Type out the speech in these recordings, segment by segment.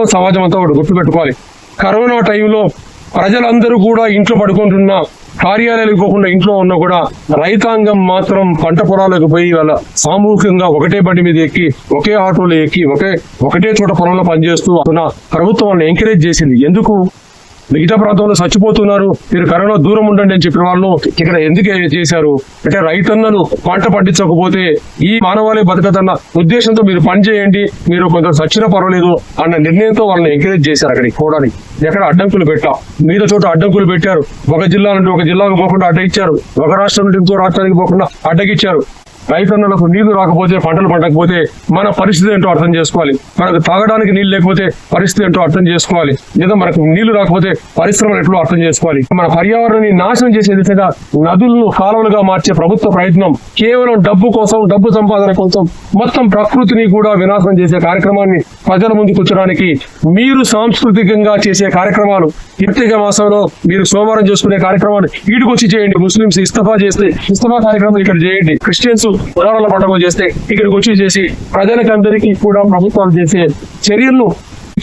మొత్తం సమాజం అంతా ఒకటి గుర్తుపెట్టుకోవాలి. కరోనా టైంలో ప్రజలందరూ కూడా ఇంట్లో పడుకుంటున్నా కార్యాలయాలకు పోకుండా ఇంట్లో ఉన్నా కూడా రైతాంగం మాత్రం పంట పొలాలకు పోయి వాళ్ళ సామూహికంగా ఒకటే బండి మీద ఎక్కి ఒకే ఆటోలో ఎక్కి ఒకే ఒకటే చోట పొలంలో పనిచేస్తూ ఉన్న ప్రభుత్వం వాళ్ళని ఎంకరేజ్ చేసింది. ఎందుకు? మిగతా ప్రాంతంలో చచ్చిపోతున్నారు. మీరు కరోనా దూరం ఉండండి అని చెప్పిన వాళ్ళు ఇక్కడ ఎందుకు చేశారు? అంటే రైతన్నలు పంట పండించకపోతే ఈ మానవాళి బతకదన్న ఉద్దేశంతో మీరు పని చేయండి. మీరు కొంత చచ్చినా పర్వాలేదు అన్న నిర్ణయంతో వాళ్ళని ఎంకరేజ్ చేశారు అక్కడికి పోవడానికి. ఎక్కడ అడ్డంకులు పెట్టా. మీద చోట అడ్డంకులు పెట్టారు. ఒక జిల్లా నుండి ఒక జిల్లాకు పోకుండా అడ్డగించారు ఒక రాష్ట్రం నుండి ఇంకో రాష్ట్రానికి పోకుండా అడ్డగిచ్చారు. రైతన్నలకు నీళ్ళు రాకపోతే పంటలు పండకపోతే మన పరిస్థితి ఏంటో అర్థం చేసుకోవాలి. మనకు తాగడానికి నీళ్ళు లేకపోతే పరిస్థితి ఏంటో అర్థం చేసుకోవాలి. లేదా మనకు నీళ్ళు రాకపోతే పరిశ్రమలు ఎట్లో అర్థం చేసుకోవాలి. మన పర్యావరణాన్ని నాశనం చేసే దిశగా నదులను కాలువలుగా మార్చే ప్రభుత్వ ప్రయత్నం కేవలం డబ్బు కోసం డబ్బు సంపాదన కోసం మొత్తం ప్రకృతిని కూడా వినాశనం చేసే కార్యక్రమాన్ని ప్రజల ముందు వచ్చడానికి మీరు సాంస్కృతికంగా చేసే కార్యక్రమాలు కార్తీక మాసంలో మీరు సోమవారం చేసుకునే కార్యక్రమాలు ఈడుకొచ్చి చేయండి. ముస్లింస్ ఇస్తఫా చేస్తే ఇస్తఫా కార్యక్రమం ఇక్కడ చేయండి. క్రిస్టియన్స్ ఉదాహరణ పండుగ చేస్తే ఇక్కడికి వచ్చి చేసి ప్రజలకందరికీ కూడా ప్రభుత్వాలు చేసే చర్యలను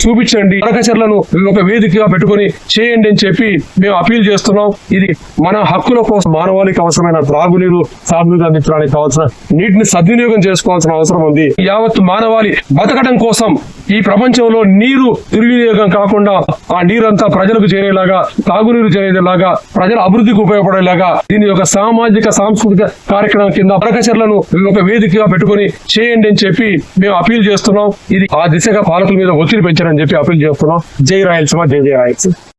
చూపించండి. నరకచర్లను ఒక వేదికగా పెట్టుకొని చేయండి అని చెప్పి మేము అపీల్ చేస్తున్నాం. ఇది మన హక్కుల కోసం మానవాళికి అవసరమైన త్రాగునీరు సాగునీరు అందించడానికి కావాల్సిన నీటిని సద్వినియోగం చేసుకోవాల్సిన అవసరం ఉంది. యావత్ మానవాళి బతకడం కోసం ఈ ప్రపంచంలో నీరు దుర్వినియోగం కాకుండా ఆ నీరంతా ప్రజలకు చేరేలాగా తాగునీరు చేరేలాగా ప్రజల అభివృద్ధికి ఉపయోగపడేలాగా దీని యొక్క సామాజిక సాంస్కృతిక కార్యక్రమం కింద కరకచర్లను ఒక వేదికగా పెట్టుకొని చేయండి అని చెప్పి మేము అపీల్ చేస్తున్నాం. ఇది ఆ దిశగా పాలకుల మీద ఒత్తిడి పెంచారని చెప్పి అపీల్ చేస్తున్నాం జై రాయలసీమ జై జై రాయలసీమ